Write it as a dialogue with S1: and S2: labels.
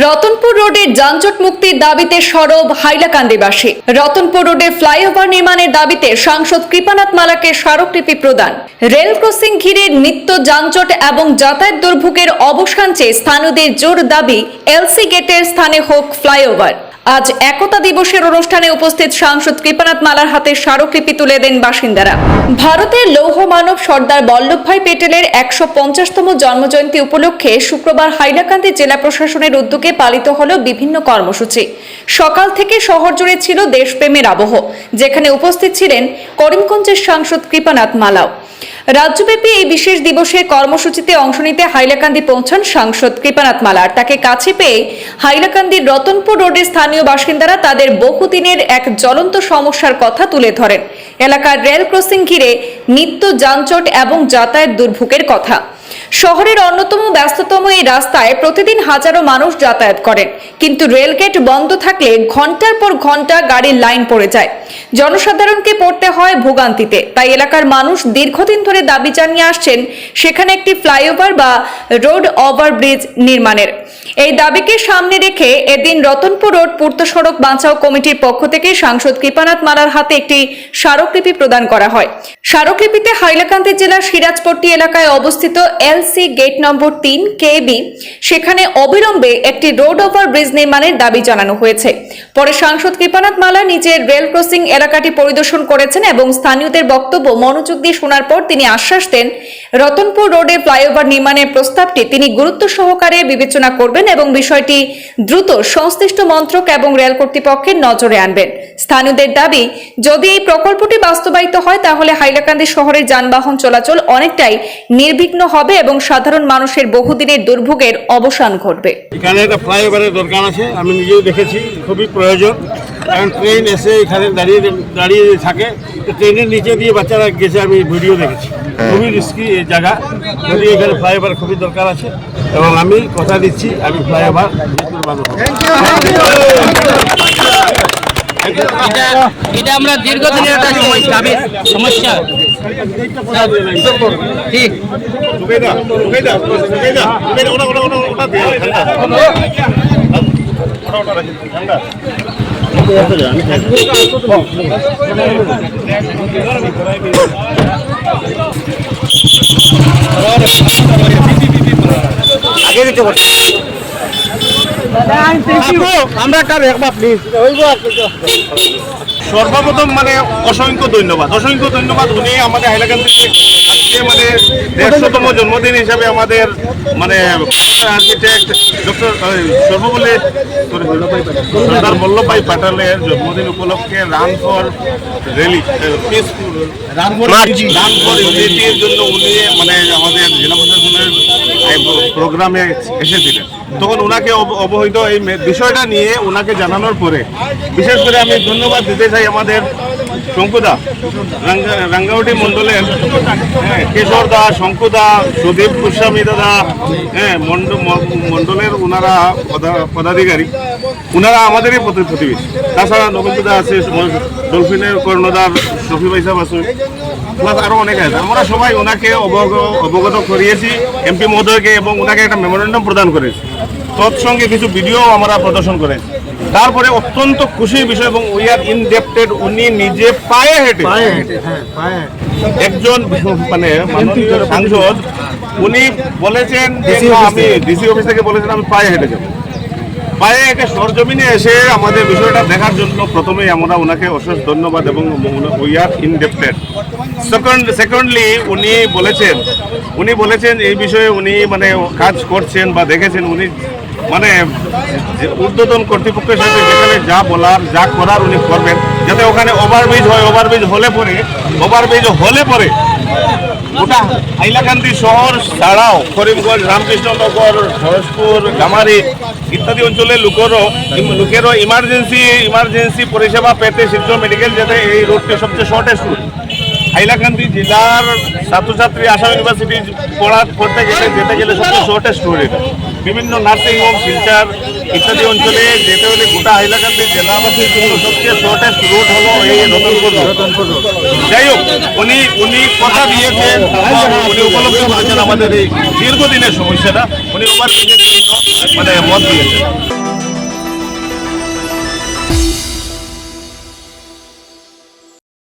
S1: রতনপুর রোডের যানজট মুক্তির দাবিতে সরব হাইলাকান্দিবাসী। রতনপুর রোডে ফ্লাইওভার নির্মাণের দাবিতে সাংসদ কৃপানাথ মালাকে স্মারকলিপি প্রদান। রেল ক্রসিং ঘিরে নিত্য যানজট এবং যাতায়াত দুর্ভোগের অবসান চেয়ে স্থানীয়দের জোর দাবি এলসি গেটের স্থানে হোক ফ্লাইওভার। আজ একতা দিবসের অনুষ্ঠানে উপস্থিত সাংসদ কৃপানাথ মালার হাতে স্মারকলিপি তুলে দেন বাসিন্দারা। ভারতের লৌহ মানব সর্দার বল্লভভাই পেটেলের একশো পঞ্চাশতম জন্মজয়ন্তী উপলক্ষে শুক্রবার হাইলাকান্দি জেলা প্রশাসনের উদ্যোগে পালিত হল বিভিন্ন কর্মসূচি। সকাল থেকে শহর জুড়ে ছিল দেশপ্রেমের আবহ, যেখানে উপস্থিত ছিলেন করিমগঞ্জের সাংসদ কৃপানাথ মালাও। রাজ্যব্যাপী এই বিশেষ দিবসের কর্মসূচিতে অংশ নিতে হাইলাকান্দি পৌঁছান সাংসদ কৃপানাথ মালার। তাকে কাছে পেয়ে হাইলাকান্দির রতনপুর রোডের স্থানীয় বাসিন্দারা তাদের বহুদিনের এক জ্বলন্ত সমস্যার কথা তুলে ধরেন। এলাকার রেল ক্রসিং ঘিরে নিত্য যানজট এবং যাতায়াত দুর্ভোগের কথা। শহরের অন্যতম ব্যস্ততম এই রাস্তায় প্রতিদিন হাজারো মানুষ যাতায়াত করেন। কিন্তু রেলগেট বন্ধ থাকলে ঘণ্টার পর ঘণ্টা গাড়ির লাইন পড়ে যায়। জনসাধারণকে পড়তে হয় ভোগান্তিতে। তাই এলাকার মানুষ দীর্ঘদিন ধরে দাবি জানিয়ে আসছেন, সেখানে একটি ফ্লাইওভার বা রোড ওভারব্রিজ নির্মাণের। এই দাবিকে সামনে রেখে এদিন রতনপুর রোড পূর্ত সড়ক বাঁচাও কমিটির পক্ষ থেকে সাংসদ কৃপানাথ মালার হাতে একটি স্মারকলিপি প্রদান করা হয়। স্মারকলিপিতে হাইলাকান্দি জেলার সিরাজপট্টি এলাকায় অবস্থিত এলসি গেট নম্বর তিন, কেবি, সেখানে অবিলম্বে একটি রোড ওভার ব্রিজ নির্মাণের দাবি জানানো হয়েছে। পরে সাংসদ কৃপানাথ মালা নিজের রেল ক্রসিং এলাকাটি পরিদর্শন করেছেন এবং স্থানীয়দের বক্তব্য মনোযোগ দিয়ে শোনার পর তিনি আশ্বাস দেন, রতনপুর রোডে ফ্লাইওভার নির্মাণের প্রস্তাবটি তিনি গুরুত্ব সহকারে বিবেচনা করবেন এবং বিষয়টি দ্রুত সংশ্লিষ্ট মন্ত্রক এবং রেল কর্তৃপক্ষের নজরে আনবেন। স্থানীয়দের দাবি, যদি এই প্রকল্পটি বাস্তবায়িত হয়, তাহলে হাইলাকান্দি শহরের যানবাহন চলাচল অনেকটাই নির্বিঘ্ন হবে এবং সাধারণ মানুষের বহুদিনের দুর্ভোগের অবসান ঘটবে।
S2: এখানে একটা ফ্লাইওভারের দরকার আছে, আমি নিজেও দেখেছি, খুবই প্রয়োজন। কারণ ট্রেন এসে এখানে দাঁড়িয়ে দাঁড়িয়ে থাকে তো ট্রেনের নিচে দিয়ে বাচ্চারা গেছে আমি ভিডিও দেখেছি। খুবই রিস্কি এই জায়গা। যদি এখানে ফ্লাইওভার খুবই দরকার আছে এবং আমি কথা দিচ্ছি আমি ফ্লাইওভার
S3: এটা এটা আমরা দীর্ঘদিনের একটা সমস্যা। ঠিক
S2: সর্বপ্রথম মানে অসংখ্য ধন্যবাদ। অসংখ্য ধন্যবাদ উনি আমাদের হাইলাকান্দিতে আজকে মানে দেড়শোতম জন্মদিন হিসাবে আমাদের মানে আর্কিটেক্ট ডক্টর সর্বপল্লী সর্দার বল্লভভাই পাটালের জন্মদিন উপলক্ষে run for rally peaceful run for run for ইউনিটির জন্য উনি মানে আমাদের জেলা প্রশাসনের প্রোগ্রামে এসেছিলেন। তখন ওনাকে অব- অবহিত এই বিষয়টা নিয়ে ওনাকে জানানোর পরে বিশেষ করে আমি ধন্যবাদ দিতে চাই আমাদের শঙ্কুদা। রাঙ্গা- রাঙ্গামাটি মণ্ডলের হ্যাঁ, কেশর দা শঙ্কুদা সুদীপ গোস্বামী দাদা হ্যাঁ মণ্ডলের ওনারা পদা- পদাধিকারী। ওনারা আমাদেরই প্রতি- প্রতিবেশী। তাছাড়া নবীনদা আছে ডলফিনের কর্ণদার শফি ভাই আছে। প্লাস আরও অনেক আছে। আমরা সবাই ওনাকে অবগত করিয়েছি এমপি মহোদয়কে এবং ওনাকে একটা মেমোরেন্ডাম প্রদান করেছি। তৎসঙ্গে কিছু ভিডিও আমরা প্রদর্শন করেছি। তারপরে অত্যন্ত খুশির বিষয় এবং উই আর ইনডেপ্টেড উনি নিজে পায়ে হেঁটে একজন মানে সাংসদ উনি বলেছেন যে আমি ডিসি অফিস থেকে বলেছেন আমি পায়ে হেঁটে যাব। পায়ে একটা সরজমিনে এসে আমাদের বিষয়টা দেখার জন্য প্রথমেই আমরা ওনাকে অশেষ ধন্যবাদ এবং we are indebted second secondly উনি বলেছেন উনি বলেছেন এই বিষয়ে উনি মানে কাজ করছেন বা দেখেছেন উনি মানে ঊর্ধ্বতন কর্তৃপক্ষের সাথে যেখানে যা বলার, যা করার উনি করবেন, যাতে ওখানে ওভারব্রিজ হয় ওভারব্রিজ হলে পরে ওভারব্রিজ হলে পরে, গোটা হাইলাকান্দি শহর ছাড়াও করিমগঞ্জ রামকৃষ্ণনগর সরসপুর গামারি ইত্যাদি অঞ্চলের লোকেরও লোকেরও ইমার্জেন্সি ইমার্জেন্সি পরিষেবা পেতে শিলচর মেডিকেল যেতে এই রোডটি সবচেয়ে শর্টেস্ট রুট হাইলাকান্দি জেলার ছাত্রছাত্রী আসাম ইউনিভার্সিটি পড়া পড়তে গেলে যেতে গেলে সবচেয়ে শর্টেস্ট রোড এটা বিভিন্ন নার্সিং হোম শিলচার ইত্যাদি অঞ্চলে যেতে হলে গোটা হাইলাকান্দি জেলাবাসীর জন্য সবচেয়ে শর্টেস্ট রোড হলো এই রতনপুর রোড যাই হোক উনি উনি কথা দিয়েছেন উনি উপলব্ধি করেছেন আমাদের এই দীর্ঘদিনের সমস্যাটা। উনি ওভারব্রিজের জন্য মানে মত দিয়েছেন।